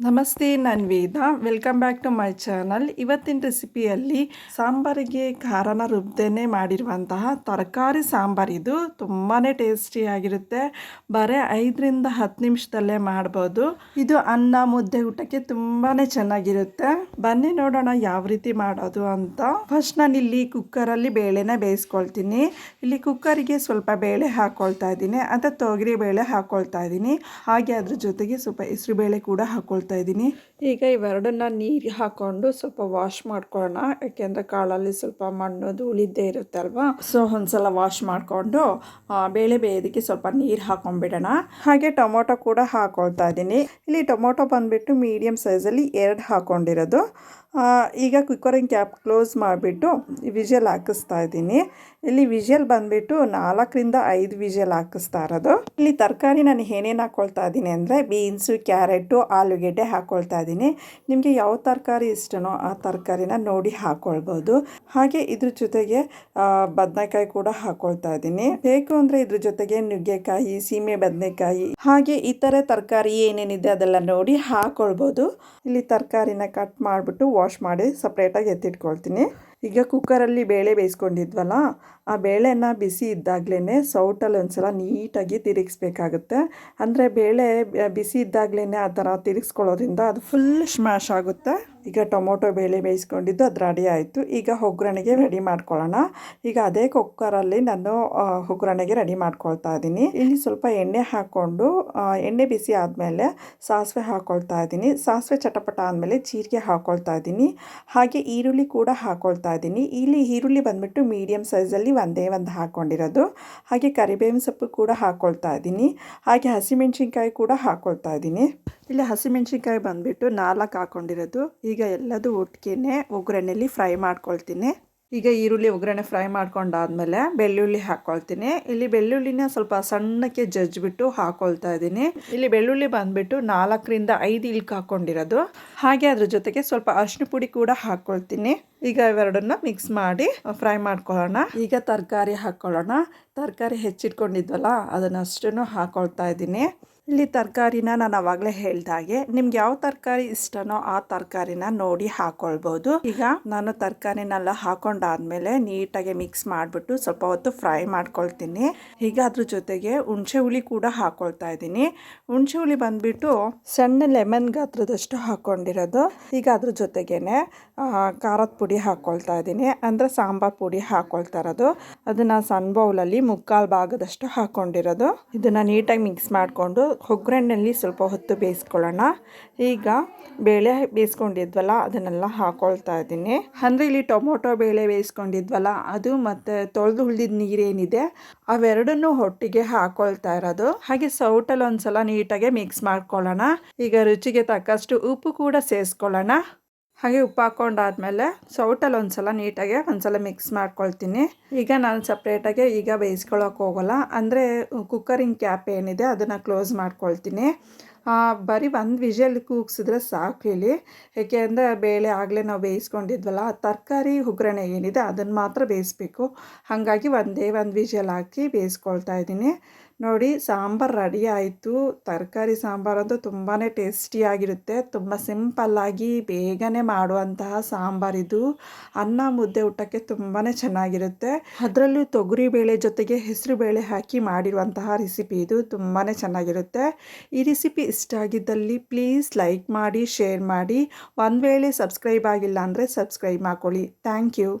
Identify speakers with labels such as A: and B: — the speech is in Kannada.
A: ನಮಸ್ತೆ, ನಾನು Veda. Welcome back to my channel ಇವತ್ತಿನ ರೆಸಿಪಿಯಲ್ಲಿ ಸಾಂಬಾರಿಗೆ ಖಾರನ ರುಬ್ದೇನೆ ಮಾಡಿರುವಂತಹ ತರಕಾರಿ ಸಾಂಬಾರಿದು ತುಂಬಾ ಟೇಸ್ಟಿಯಾಗಿರುತ್ತೆ ಬರೀ ಐದರಿಂದ ಹತ್ತು ನಿಮಿಷದಲ್ಲೇ ಮಾಡ್ಬೋದು. ಇದು ಅನ್ನ, ಮುದ್ದೆ, ಊಟಕ್ಕೆ ತುಂಬಾ ಚೆನ್ನಾಗಿರುತ್ತೆ. ಬನ್ನಿ ನೋಡೋಣ ಯಾವ ರೀತಿ ಮಾಡೋದು ಅಂತ. ಫಸ್ಟ್ ನಾನು ಇಲ್ಲಿ ಕುಕ್ಕರಲ್ಲಿ ಬೇಳೆನ ಬೇಯಿಸ್ಕೊಳ್ತೀನಿ. ಇಲ್ಲಿ ಕುಕ್ಕರಿಗೆ ಸ್ವಲ್ಪ ಬೇಳೆ ಹಾಕ್ಕೊಳ್ತಾ ಇದ್ದೀನಿ. ಅಂತ ತೊಗರಿ ಬೇಳೆ ಹಾಕ್ಕೊಳ್ತಾ ಇದ್ದೀನಿ. ಹಾಗೆ ಅದ್ರ ಜೊತೆಗೆ ಸ್ವಲ್ಪ ಹೆಸರು ಬೇಳೆ ಕೂಡ ಹಾಕ್ಕೊಳ್ತಾ ಇದ್ದೀನಿ. ಈಗ ಇವೆರಡನ್ನ ನೀರು ಹಾಕ್ಕೊಂಡು ಸ್ವಲ್ಪ ವಾಶ್ ಮಾಡ್ಕೊಳ್ಳೋಣ. ಯಾಕೆಂದ್ರೆ ಕಾಳಲ್ಲಿ ಸ್ವಲ್ಪ ಮಣ್ಣು ಧೂಳಿದ್ದೇ ಇರುತ್ತೆ ಅಲ್ವಾ? ಸೊ ಒಂದ್ಸಲ ವಾಶ್ ಮಾಡಿಕೊಂಡು ಬೇಳೆ ಬೇಯೋದಕ್ಕೆ ಸ್ವಲ್ಪ ನೀರು ಹಾಕೊಂಡ್ಬಿಡೋಣ. ಹಾಗೆ ಟೊಮೊಟೊ ಕೂಡ ಹಾಕೊಳ್ತಾ ಇದ್ದೀನಿ. ಇಲ್ಲಿ ಟೊಮೊಟೊ ಬಂದುಬಿಟ್ಟು ಮೀಡಿಯಮ್ ಸೈಜಲ್ಲಿ ಎರಡು ಹಾಕ್ಕೊಂಡಿರೋದು ಈಗ ಕುಕ್ಕರಿಂಗ್ ಕ್ಯಾಪ್ ಕ್ಲೋಸ್ ಮಾಡಿಬಿಟ್ಟು ವಿಜಲ್ ಹಾಕಿಸ್ತಾ ಇದ್ದೀನಿ. ಇಲ್ಲಿ ವಿಜಲ್ ಬಂದುಬಿಟ್ಟು ನಾಲ್ಕರಿಂದ ಐದು ವಿಜಲ್ ಹಾಕಿಸ್ತಾ ಇರೋದು. ಇಲ್ಲಿ ತರಕಾರಿ ನಾನು ಏನೇನು ಹಾಕ್ಕೊಳ್ತಾ ಇದ್ದೀನಿ ಅಂದರೆ ಬೀನ್ಸು ಕ್ಯಾರೆಟು ಆಲೂಗೆಡ್ಡೆ ಹಾಕ್ಕೊಳ್ತಾ ಇದ್ದೀನಿ. ನಿಮಗೆ ಯಾವ ತರಕಾರಿ ಇಷ್ಟನೋ ಆ ತರಕಾರಿನ ನೋಡಿ ಹಾಕ್ಕೊಳ್ಬೋದು ಹಾಗೆ ಇದ್ರ ಜೊತೆಗೆ ಬದನೆಕಾಯಿ ಕೂಡ ಹಾಕ್ಕೊಳ್ತಾ ಇದ್ದೀನಿ. ಬೇಕು ಅಂದರೆ ಇದ್ರ ಜೊತೆಗೆ ನುಗ್ಗೆಕಾಯಿ, ಸೀಮೆ ಬದನೆಕಾಯಿ, ಹಾಗೆ ಈ ತರಕಾರಿ ಏನೇನಿದೆ ಅದೆಲ್ಲ ನೋಡಿ ಹಾಕ್ಕೊಳ್ಬೋದು ಇಲ್ಲಿ ತರಕಾರಿನ ಕಟ್ ಮಾಡಿಬಿಟ್ಟು ವಾಶ್ ಮಾಡಿ ಸಪ್ರೇಟಾಗಿ ಎತ್ತಿಟ್ಕೊಳ್ತೀನಿ. ಈಗ ಕುಕ್ಕರಲ್ಲಿ ಬೇಳೆ ಬೇಯಿಸ್ಕೊಂಡಿದ್ವಲ್ಲ, ಆ ಬೇಳೆನ ಬಿಸಿ ಇದ್ದಾಗಲೇ ಸೌಟಲ್ಲಿ ಒಂದು ಸಲ ನೀಟಾಗಿ ತಿರುಗಿಸ್ಬೇಕಾಗುತ್ತೆ. ಅಂದರೆ ಬೇಳೆ ಬಿಸಿ ಇದ್ದಾಗಲೇ ಆ ಥರ ತಿರುಗಿಸ್ಕೊಳ್ಳೋದ್ರಿಂದ ಅದು ಫುಲ್ ಸ್ಮ್ಯಾಶ್ ಆಗುತ್ತೆ. ಈಗ ಟೊಮೊಟೊ ಬೇಳೆ ಬೇಯಿಸ್ಕೊಂಡಿದ್ದು ಅದು ರೆಡಿ ಆಯಿತು. ಈಗ ಒಗ್ಗರಣೆಗೆ ರೆಡಿ ಮಾಡ್ಕೊಳ್ಳೋಣ. ಈಗ ಅದೇ ಕುಕ್ಕರಲ್ಲಿ ನಾನು ಒಗ್ಗರಣೆಗೆ ರೆಡಿ ಮಾಡ್ಕೊಳ್ತಾ ಇದ್ದೀನಿ. ಇಲ್ಲಿ ಸ್ವಲ್ಪ ಎಣ್ಣೆ ಹಾಕ್ಕೊಂಡು ಎಣ್ಣೆ ಬಿಸಿ ಆದಮೇಲೆ ಸಾಸಿವೆ ಹಾಕ್ಕೊಳ್ತಾ ಇದ್ದೀನಿ. ಸಾಸಿವೆ ಚಟಪಟ ಆದಮೇಲೆ ಜೀರಿಗೆ ಹಾಕ್ಕೊಳ್ತಾ ಇದ್ದೀನಿ. ಹಾಗೆ ಈರುಳ್ಳಿ ಕೂಡ ಹಾಕ್ಕೊಳ್ತಾ ಇದ್ದೀನಿ. ಇಲ್ಲಿ ಈರುಳ್ಳಿ ಬಂದುಬಿಟ್ಟು ಮೀಡಿಯಮ್ ಸೈಜಲ್ಲಿ ಒಂದೇ ಒಂದು ಹಾಕ್ಕೊಂಡಿರೋದು ಹಾಗೆ ಕರಿಬೇವಿನ ಸೊಪ್ಪು ಕೂಡ ಹಾಕ್ಕೊಳ್ತಾ ಇದ್ದೀನಿ. ಹಾಗೆ ಹಸಿಮೆಣ್ಸಿನ್ಕಾಯಿ ಕೂಡ ಹಾಕ್ಕೊಳ್ತಾ ಇದ್ದೀನಿ. ಇಲ್ಲಿ ಹಸಿಮೆಣ್ಸಿನ್ಕಾಯಿ ಬಂದುಬಿಟ್ಟು ನಾಲ್ಕು ಹಾಕ್ಕೊಂಡಿರೋದು ಈಗ ಎಲ್ಲದು ಒಟ್ಟಿಗೆ ಒಗ್ಗರಣೆಯಲ್ಲಿ ಫ್ರೈ ಮಾಡ್ಕೊಳ್ತೀನಿ. ಈಗ ಈರುಳ್ಳಿ ಒಗ್ಗರಣೆ ಫ್ರೈ ಮಾಡ್ಕೊಂಡಾದ್ಮೇಲೆ ಬೆಳ್ಳುಳ್ಳಿ ಹಾಕ್ಕೊಳ್ತೀನಿ ಇಲ್ಲಿ ಬೆಳ್ಳುಳ್ಳಿನ ಸ್ವಲ್ಪ ಸಣ್ಣಕ್ಕೆ ಜಜ್ಜಿಬಿಟ್ಟು ಹಾಕ್ಕೊಳ್ತಾ ಇದ್ದೀನಿ. ಇಲ್ಲಿ ಬೆಳ್ಳುಳ್ಳಿ ಬಂದುಬಿಟ್ಟು ನಾಲ್ಕರಿಂದ ಐದು ಇಲ್ಕ್ ಹಾಕ್ಕೊಂಡಿರೋದು ಹಾಗೆ ಅದ್ರ ಜೊತೆಗೆ ಸ್ವಲ್ಪ ಅರಿಶಿನ ಪುಡಿ ಕೂಡ ಹಾಕ್ಕೊಳ್ತೀನಿ ಈಗ ಇವೆರಡನ್ನ ಮಿಕ್ಸ್ ಮಾಡಿ ಫ್ರೈ ಮಾಡ್ಕೊಳ್ಳೋಣ. ಈಗ ತರಕಾರಿ ಹಾಕ್ಕೊಳ್ಳೋಣ ತರಕಾರಿ ಹೆಚ್ಚಿಟ್ಕೊಂಡಿದ್ವಲ್ಲ, ಅದನ್ನಷ್ಟನ್ನು ಹಾಕ್ಕೊಳ್ತಾ ಇದ್ದೀನಿ. ಇಲ್ಲಿ ತರಕಾರಿನ ನಾನು ಅವಾಗಲೇ ಹೇಳ್ದಾಗೆ ನಿಮ್ಗೆ ಯಾವ ತರಕಾರಿ ಇಷ್ಟನೋ ಆ ತರಕಾರಿನ ನೋಡಿ ಹಾಕೊಳ್ಬೋದು. ಈಗ ನಾನು ತರಕಾರಿನೆಲ್ಲ ಹಾಕೊಂಡಾದ್ಮೇಲೆ ನೀಟಾಗಿ ಮಿಕ್ಸ್ ಮಾಡಿಬಿಟ್ಟು ಸ್ವಲ್ಪ ಹೊತ್ತು ಫ್ರೈ ಮಾಡ್ಕೊಳ್ತೀನಿ. ಈಗ ಅದ್ರ ಜೊತೆಗೆ ಹುಣಸೆ ಹುಳಿ ಕೂಡ ಹಾಕೊಳ್ತಾ ಇದ್ದೀನಿ. ಹುಣಸೆ ಹುಳಿ ಬಂದ್ಬಿಟ್ಟು ಸಣ್ಣ ಲೆಮನ್ ಗಾತ್ರದಷ್ಟು ಹಾಕೊಂಡಿರೋದು. ಈಗ ಅದ್ರ ಜೊತೆಗೇನೆ ಖಾರದ ಪುಡಿ ಹಾಕೊಳ್ತಾ ಇದ್ದೀನಿ. ಅಂದರೆ ಸಾಂಬಾರ್ ಪುಡಿ ಹಾಕೊಳ್ತಾ ಇರೋದು. ಅದನ್ನು ಸಣ್ಣ ಬೌಲಲ್ಲಿ ಮುಕ್ಕಾಲು ಭಾಗದಷ್ಟು ಹಾಕೊಂಡಿರೋದು. ಇದನ್ನು ನೀಟಾಗಿ ಮಿಕ್ಸ್ ಮಾಡಿಕೊಂಡು ಒಗ್ಗರಣೆಯಲ್ಲಿ ಸ್ವಲ್ಪ ಹೊತ್ತು ಬೇಯಿಸ್ಕೊಳ್ಳೋಣ. ಈಗ ಬೇಳೆ ಬೇಯಿಸ್ಕೊಂಡಿದ್ವಲ್ಲ, ಅದನ್ನೆಲ್ಲ ಹಾಕ್ಕೊಳ್ತಾ ಇದ್ದೀನಿ. ಅಂದರೆ ಇಲ್ಲಿ ಟೊಮೊಟೊ ಬೇಳೆ ಬೇಯಿಸ್ಕೊಂಡಿದ್ವಲ್ಲ, ಅದು ಮತ್ತು ತೊಳೆದು ಉಳಿದಿದ್ದ ನೀರೇನಿದೆ, ಅವೆರಡನ್ನೂ ಹೊಟ್ಟಿಗೆ ಹಾಕ್ಕೊಳ್ತಾ ಇರೋದು. ಹಾಗೆ ಸೌಟಲ್ಲಿ ಒಂದು ಸಲ ನೀಟಾಗಿ ಮಿಕ್ಸ್ ಮಾಡ್ಕೊಳ್ಳೋಣ. ಈಗ ರುಚಿಗೆ ತಕ್ಕಷ್ಟು ಉಪ್ಪು ಕೂಡ ಸೇರಿಸ್ಕೊಳ್ಳೋಣ. ಹಾಗೆ ಉಪ್ಪು ಹಾಕ್ಕೊಂಡಾದ್ಮೇಲೆ ಸೌಟಲ್ಲಿ ಒಂದು ಸಲ ನೀಟಾಗಿ ಒಂದು ಸಲ ಮಿಕ್ಸ್ ಮಾಡ್ಕೊಳ್ತೀನಿ. ಈಗ ನಾನು ಸಪ್ರೇಟಾಗಿ ಈಗ ಬೇಯಿಸ್ಕೊಳ್ಳೋಕೆ ಹೋಗೋಲ್ಲ. ಅಂದರೆ ಕುಕ್ಕರಿಂಗ್ ಕ್ಯಾಪ್ ಏನಿದೆ ಅದನ್ನು ಕ್ಲೋಸ್ ಮಾಡ್ಕೊಳ್ತೀನಿ. ಬರೀ ಒಂದು ವಿಷಲ್ ಕೂಗ್ಸಿದ್ರೆ ಸಾಕು ಇಲ್ಲಿ ಏಕೆ ಅಂದರೆ ಬೇಳೆ ಆಗಲೇ ನಾವು ಬೇಯಿಸ್ಕೊಂಡಿದ್ವಲ್ಲ ತರಕಾರಿ ಉಗ್ರಣೆ ಏನಿದೆ ಅದನ್ನು ಮಾತ್ರ ಬೇಯಿಸ್ಬೇಕು. ಹಾಗಾಗಿ ಒಂದೇ ಒಂದು ವಿಷಲ್ ಹಾಕಿ ಬೇಯಿಸ್ಕೊಳ್ತಾ ಇದ್ದೀನಿ. ನೋಡಿ, ಸಾಂಬಾರು ರೆಡಿ ಆಯಿತು. ತರಕಾರಿ ಸಾಂಬಾರಂತೂ ತುಂಬಾ ಟೇಸ್ಟಿಯಾಗಿರುತ್ತೆ ತುಂಬ ಸಿಂಪಲ್ಲಾಗಿ ಬೇಗನೆ ಮಾಡುವಂತಹ ಸಾಂಬಾರಿದು ಅನ್ನ ಮುದ್ದೆ ಊಟಕ್ಕೆ ತುಂಬಾ ಚೆನ್ನಾಗಿರುತ್ತೆ. ಅದರಲ್ಲೂ ತೊಗರಿ ಬೇಳೆ ಜೊತೆಗೆ ಹೆಸರು ಬೇಳೆ ಹಾಕಿ ಮಾಡಿರುವಂತಹ ರೆಸಿಪಿ ಇದು ತುಂಬಾ ಚೆನ್ನಾಗಿರುತ್ತೆ. ಈ ರೆಸಿಪಿ ಇಷ್ಟ ಆಗಿದ್ದಲ್ಲಿ ಪ್ಲೀಸ್ ಲೈಕ್ ಮಾಡಿ, ಶೇರ್ ಮಾಡಿ. ಒಂದು ವೇಳೆ ಸಬ್ಸ್ಕ್ರೈಬ್ ಆಗಿಲ್ಲ ಅಂದರೆ ಸಬ್ಸ್ಕ್ರೈಬ್ ಮಾಡ್ಕೊಳ್ಳಿ. Thank you.